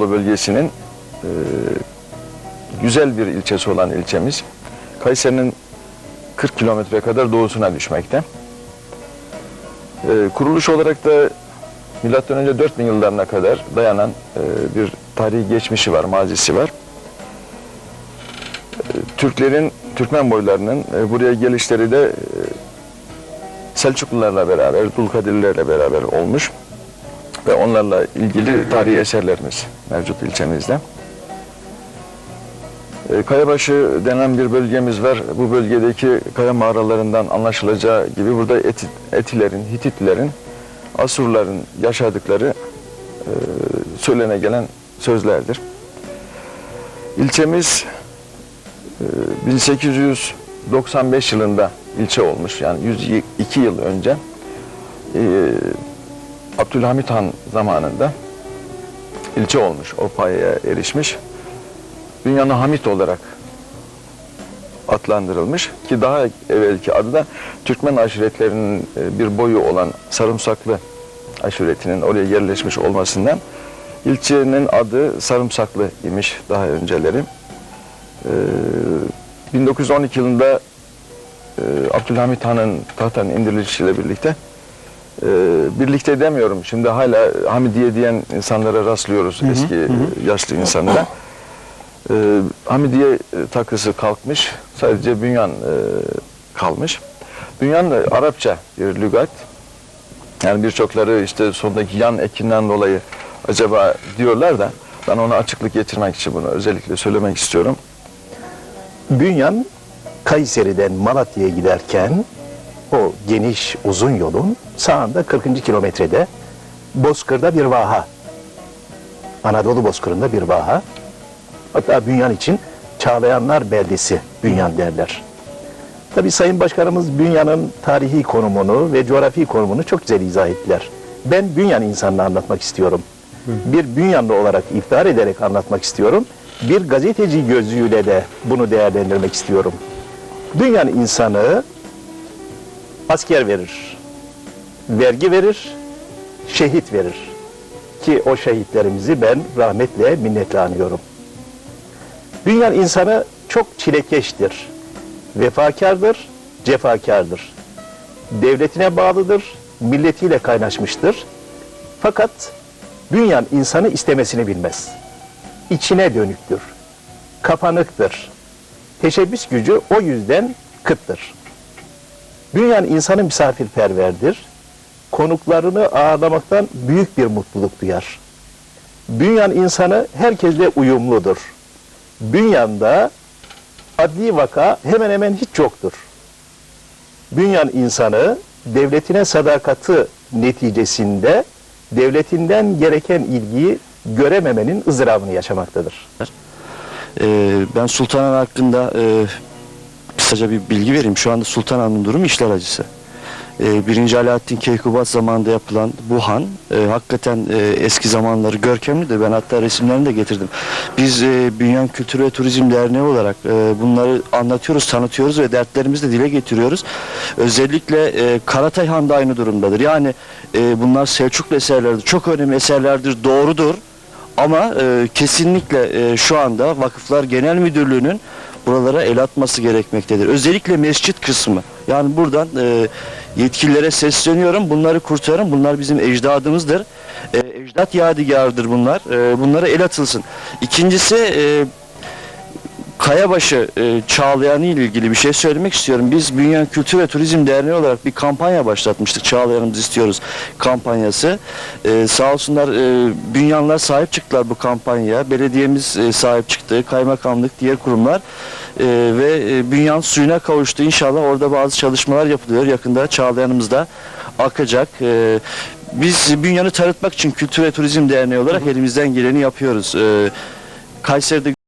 bölgesinin e, güzel bir ilçesi olan ilçemiz. Kayseri'nin 40 kilometre kadar doğusuna düşmekte. E, kuruluş olarak da milattan önce 4000 yıllarına kadar dayanan e, bir tarihi geçmişi var, mazisi var. E, Türklerin, Türkmen boylarının e, buraya gelişleri de e, Selçuklularla beraber, Dulkadirlilerle beraber olmuş ve onlarla ilgili tarihi eserlerimiz mevcut ilçemizde. E, Kayabaşı denen bir bölgemiz var. Bu bölgedeki kaya mağaralarından anlaşılacağı gibi burada Eti- Etilerin, Hititlerin, Asurların yaşadıkları e, söylene gelen sözlerdir. İlçemiz e, 1895 yılında ilçe olmuş. Yani 102 yıl önce e, Abdülhamit Han zamanında ilçe olmuş. O payaya erişmiş. Dünyanın Hamit olarak adlandırılmış ki daha evvelki adı da Türkmen aşiretlerinin e, bir boyu olan Sarımsaklı aşiretinin oraya yerleşmiş olmasından ilçenin adı Sarımsaklı imiş daha önceleri. Ee, 1912 yılında e, Abdülhamit Han'ın tahttan indirilişiyle birlikte e, birlikte demiyorum şimdi hala Hamidiye diyen insanlara rastlıyoruz eski yaşlı insanlara. E, Hamidiye takısı kalkmış sadece Bünyan e, kalmış. Bünyan da Arapça bir lügat. Yani birçokları işte sondaki yan ekinden dolayı acaba diyorlar da ben ona açıklık getirmek için bunu özellikle söylemek istiyorum. Bünyan Kayseri'den Malatya'ya giderken o geniş uzun yolun sağında 40. kilometrede Bozkır'da bir vaha. Anadolu Bozkır'ında bir vaha. Hatta Bünyan için Çağlayanlar Beldesi Bünyan derler. Tabii Sayın Başkanımız Bünyan'ın tarihi konumunu ve coğrafi konumunu çok güzel izah ettiler. Ben Bünyan insanını anlatmak istiyorum. Bir Bünyanlı olarak iftihar ederek anlatmak istiyorum. Bir gazeteci gözüyle de bunu değerlendirmek istiyorum. Bünyan insanı asker verir, vergi verir, şehit verir. Ki o şehitlerimizi ben rahmetle, minnetle anıyorum. Bünyan insanı çok çilekeştir, vefakardır, cefakardır. Devletine bağlıdır, milletiyle kaynaşmıştır. Fakat Bünyan insanı istemesini bilmez. İçine dönüktür, kapanıktır. Teşebbüs gücü o yüzden kıttır. Bünyan insanı misafirperverdir. Konuklarını ağırlamaktan büyük bir mutluluk duyar. Bünyan insanı herkesle uyumludur. Bünyan'da adli vaka hemen hemen hiç yoktur. Bünyan insanı devletine sadakati neticesinde devletinden gereken ilgiyi görememenin ızdırabını yaşamaktadır. Ee, ben Sultan Han hakkında e, kısaca bir bilgi vereyim. Şu anda Sultan Han'ın durumu işler acısı. Ee, Birinci Alaaddin Keykubat zamanında yapılan bu han e, hakikaten e, eski zamanları görkemlidir. Ben hatta resimlerini de getirdim. Biz e, Bünyan Kültür ve Turizm Derneği olarak e, bunları anlatıyoruz, tanıtıyoruz ve dertlerimizi de dile getiriyoruz. Özellikle e, Karatay Han da aynı durumdadır. Yani e, bunlar Selçuklu eserlerdir. Çok önemli eserlerdir. Doğrudur. Ama e, kesinlikle e, şu anda Vakıflar Genel Müdürlüğü'nün buralara el atması gerekmektedir. Özellikle mescit kısmı. Yani buradan e, yetkililere sesleniyorum. Bunları kurtarın. Bunlar bizim ecdadımızdır. E, ecdat yadigarıdır bunlar. E, bunlara el atılsın. İkincisi e, Kayabaşı e, Çağlayan'ı ile ilgili bir şey söylemek istiyorum. Biz Bünyan Kültür ve Turizm Derneği olarak bir kampanya başlatmıştık. Çağlayan'ımızı istiyoruz kampanyası. E, sağ olsunlar e, Bünyanlar sahip çıktılar bu kampanyaya. Belediyemiz e, sahip çıktı. Kaymakamlık, diğer kurumlar. E, ve e, Bünyan suyuna kavuştu. İnşallah orada bazı çalışmalar yapılıyor. Yakında Çağlayan'ımız da akacak. E, biz Bünyan'ı tanıtmak için Kültür ve Turizm Derneği olarak elimizden geleni yapıyoruz. E, Kayseri'de